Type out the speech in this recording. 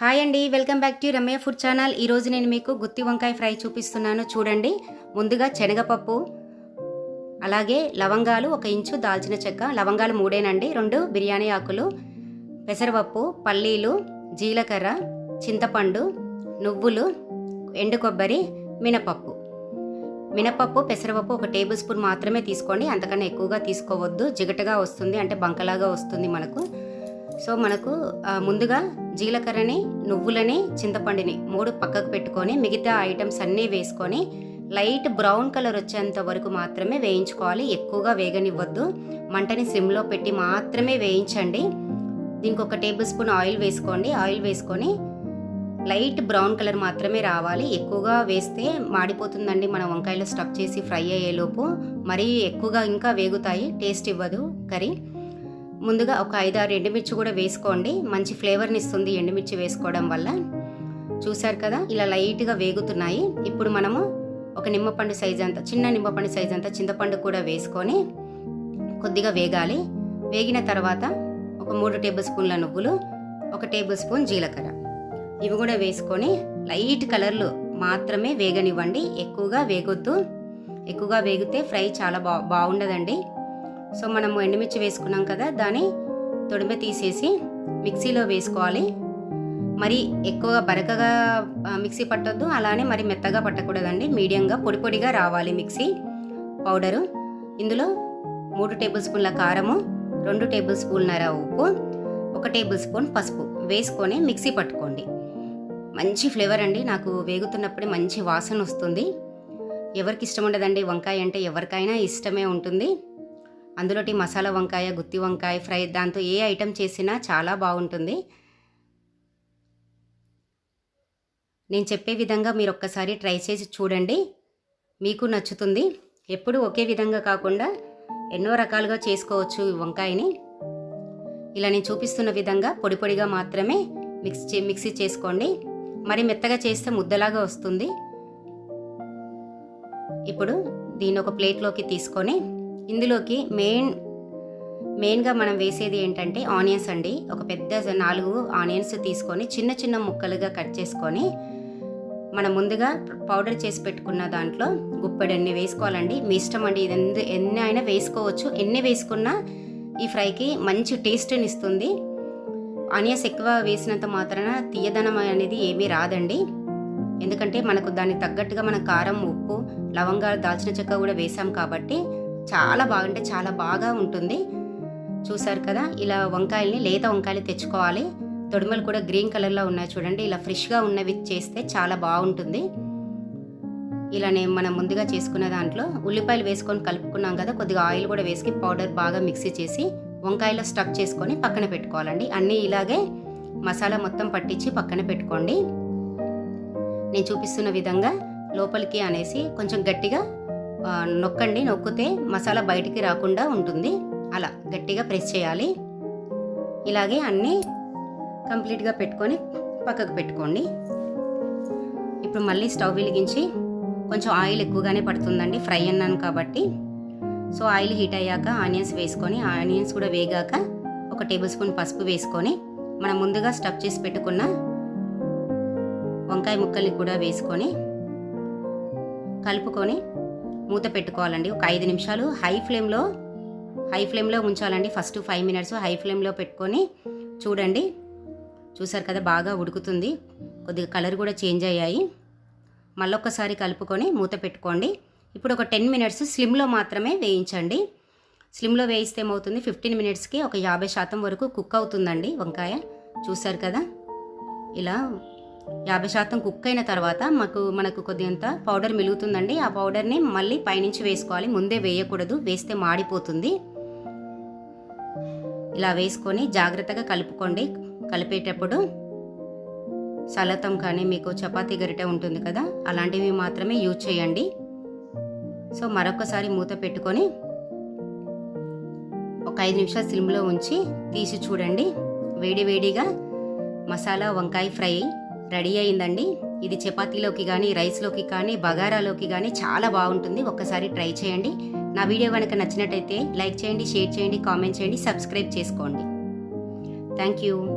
Hi అండి welcome back to Ramya food channel. ఈరోజు నేను మీకు గుత్తి వంకాయ ఫ్రై చూపిస్తున్నాను. చూడండి ముందుగా శనగపప్పు అలాగే లవంగాలు ఒక ఇంచు దాల్చిన చెక్క. లవంగాలు మూడేనండి. రెండు బిర్యానీ ఆకులు పెసరపప్పు పల్లీలు జీలకర్ర చింతపండు నువ్వులు ఎండు కొబ్బరి మినపప్పు. మినపప్పు పెసరపప్పు ఒక టేబుల్ స్పూన్ మాత్రమే తీసుకోండి. అంతకన్నా ఎక్కువగా తీసుకోవద్దు. జిగటగా వస్తుంది అంటే బంకలాగా వస్తుంది మనకు. సో మనకు ముందుగా జీలకర్రని నువ్వులని చింతపండుని మూడు పక్కకు పెట్టుకొని మిగతా ఐటమ్స్ అన్నీ వేసుకొని లైట్ బ్రౌన్ కలర్ వచ్చేంత వరకు మాత్రమే వేయించుకోవాలి. ఎక్కువగా వేగనివ్వద్దు. మంటని సిమ్లో పెట్టి మాత్రమే వేయించండి. దీనికి ఒక టేబుల్ స్పూన్ ఆయిల్ వేసుకోండి. ఆయిల్ వేసుకొని లైట్ బ్రౌన్ కలర్ మాత్రమే రావాలి. ఎక్కువగా వేస్తే మాడిపోతుందండి. మన వంకాయలో స్టఫ్ చేసి ఫ్రై అయ్యేలోపు. మరీ ఎక్కువగా ఇంకా వేగుతాయి. టేస్ట్ ఇవ్వదు. కర్రీ ముందుగా ఒక ఐదారు ఎండుమిర్చి కూడా వేసుకోండి. మంచి ఫ్లేవర్ని ఇస్తుంది ఎండుమిర్చి వేసుకోవడం వల్ల. చూశారు కదా ఇలా లైట్గా వేగుతున్నాయి. ఇప్పుడు మనము ఒక నిమ్మపండు సైజ్ అంత చిన్న నిమ్మపండు సైజ్ అంత చింతపండు కూడా వేసుకొని కొద్దిగా వేగాలి. వేగిన తర్వాత ఒక మూడు టేబుల్ స్పూన్ల నువ్వులు ఒక టేబుల్ స్పూన్ జీలకర్ర. ఇవి కూడా వేసుకొని లైట్ కలర్లు మాత్రమే వేగనివ్వండి. ఎక్కువగా వేగొద్దు. ఎక్కువగా వేగితే ఫ్రై చాలా బా బాగుండదండి. సో మనము ఎండుమిర్చి వేసుకున్నాం కదా దాన్ని తొడిమ తీసేసి మిక్సీలో వేసుకోవాలి. మరి ఎక్కువగా బరకగా మిక్సీ పట్టొద్దు అలానే మరి మెత్తగా పట్టకూడదండి. మీడియంగా పొడి పొడిగా రావాలి మిక్సీ పౌడరు. ఇందులో మూడు టేబుల్ స్పూన్ల కారము రెండు టేబుల్ స్పూన్నర ఉప్పు ఒక టేబుల్ స్పూన్ పసుపు వేసుకొని మిక్సీ పట్టుకోండి. మంచి ఫ్లేవర్ అండి నాకు వేగుతున్నప్పుడే మంచి వాసన వస్తుంది. ఎవరికి ఇష్టం ఉండదండి వంకాయ అంటే ఎవరికైనా ఇష్టమే ఉంటుంది. అందులోటి మసాలా వంకాయ గుత్తి వంకాయ ఫ్రై దాంతో ఏ ఐటెం చేసినా చాలా బాగుంటుంది. నేను చెప్పే విధంగా మీరు ఒక్కసారి ట్రై చేసి చూడండి. మీకు నచ్చుతుంది. ఎప్పుడు ఒకే విధంగా కాకుండా ఎన్నో రకాలుగా చేసుకోవచ్చు వంకాయని. ఇలా నేను చూపిస్తున్న విధంగా పొడి పొడిగా మాత్రమే మిక్స్ చే మిక్సీ చేసుకోండి. మరి మెత్తగా చేస్తే ముద్దలాగా వస్తుంది. ఇప్పుడు దీన్ని ఒక ప్లేట్లోకి తీసుకొని ఇందులోకి మెయిన్ మెయిన్గా మనం వేసేది ఏంటంటే ఆనియన్స్ అండి. ఒక పెద్ద నాలుగు ఆనియన్స్ తీసుకొని చిన్న చిన్న ముక్కలుగా కట్ చేసుకొని మనం ముందుగా పౌడర్ చేసి పెట్టుకున్న దాంట్లో గుప్పెడన్ని వేసుకోవాలండి. మీ ఇష్టం అండి. ఇది ఎందు ఎన్ని అయినా వేసుకోవచ్చు. ఎన్ని వేసుకున్నా ఈ ఫ్రైకి మంచి టేస్ట్ని ఇస్తుంది. ఆనియన్స్ ఎక్కువ వేసినంత మాత్రాన తీయదనం అనేది ఏమీ రాదండి. ఎందుకంటే మనకు దానికి తగ్గట్టుగా మన కారం ఉప్పు లవంగాలు దాల్చిన చెక్క కూడా వేసాం కాబట్టి చాలా బాగుంటే చాలా బాగా ఉంటుంది. చూసారు కదా ఇలా వంకాయల్ని లేత వంకాయలు తెచ్చుకోవాలి. తొడిమలు కూడా గ్రీన్ కలర్లో ఉన్నాయి చూడండి. ఇలా ఫ్రెష్గా ఉన్నవి చేస్తే చాలా బాగుంటుంది. ఇలా నేను మనం ముందుగా చేసుకున్న దాంట్లో ఉల్లిపాయలు వేసుకొని కలుపుకున్నాం కదా కొద్దిగా ఆయిల్ కూడా వేసి పౌడర్ బాగా మిక్సీ చేసి వంకాయలో స్టఫ్ చేసుకొని పక్కన పెట్టుకోవాలండి. అన్నీ ఇలాగే మసాలా మొత్తం పట్టించి పక్కన పెట్టుకోండి. నేను చూపిస్తున్న విధంగా లోపలికి అనేసి కొంచెం గట్టిగా నొక్కండి నొక్కితే మసాలా బయటికి రాకుండా ఉంటుంది. అలా గట్టిగా ప్రెస్ చేయాలి. ఇలాగే అన్నీ కంప్లీట్గా పెట్టుకొని పక్కకు పెట్టుకోండి. ఇప్పుడు మళ్ళీ స్టవ్ వెలిగించి కొంచెం ఆయిల్ ఎక్కువగానే పడుతుందండి. ఫ్రై అన్నాను కాబట్టి. సో ఆయిల్ హీట్ అయ్యాక ఆనియన్స్ వేసుకొని ఆనియన్స్ కూడా వేగాక ఒక టేబుల్ స్పూన్ పసుపు వేసుకొని మనం ముందుగా స్టఫ్ చేసి పెట్టుకున్న వంకాయ ముక్కల్ని కూడా వేసుకొని కలుపుకొని మూత పెట్టుకోవాలండి. ఒక ఐదు నిమిషాలు హై ఫ్లేమ్లో హై ఫ్లేమ్లో ఉంచాలండి. ఫస్ట్ ఫైవ్ మినిట్స్ హై ఫ్లేమ్లో పెట్టుకొని చూడండి. చూసారు కదా బాగా ఉడుకుతుంది. కొద్దిగా కలర్ కూడా చేంజ్ అయ్యాయి. మళ్ళొక్కసారి కలుపుకొని మూత పెట్టుకోండి. ఇప్పుడు ఒక టెన్ మినిట్స్ స్లిమ్లో మాత్రమే వేయించండి. స్లిమ్లో వేయిస్తే ఏమవుతుంది? ఫిఫ్టీన్ మినిట్స్కి ఒక యాభై శాతం వరకు కుక్ అవుతుందండి వంకాయ. చూసారు కదా? ఇలా యాభై శాతం కుక్ అయిన తర్వాత మాకు మనకు కొద్దిగంత పౌడర్ మిలుగుతుందండి. ఆ పౌడర్ని మళ్ళీ పైనుంచి వేసుకోవాలి. ముందే వేయకూడదు. వేస్తే మాడిపోతుంది. ఇలా వేసుకొని జాగ్రత్తగా కలుపుకోండి. కలిపేటప్పుడు సలతం కానీ మీకు చపాతీ గరిటె ఉంటుంది కదా అలాంటివి మాత్రమే యూజ్ చేయండి. సో మరొకసారి మూత పెట్టుకొని ఒక ఐదు నిమిషాలు సిమ్లో ఉంచి తీసి చూడండి. వేడి వేడిగా మసాలా వంకాయ ఫ్రై రెడీ అయిందండి. ఇది చపాతీలోకి కానీ రైస్లోకి కానీ బగారాలోకి కానీ చాలా బాగుంటుంది. ఒక్కసారి ట్రై చేయండి. నా వీడియో కనుక నచ్చినట్టయితే లైక్ చేయండి షేర్ చేయండి కామెంట్ చేయండి సబ్స్క్రైబ్ చేసుకోండి. Thank you.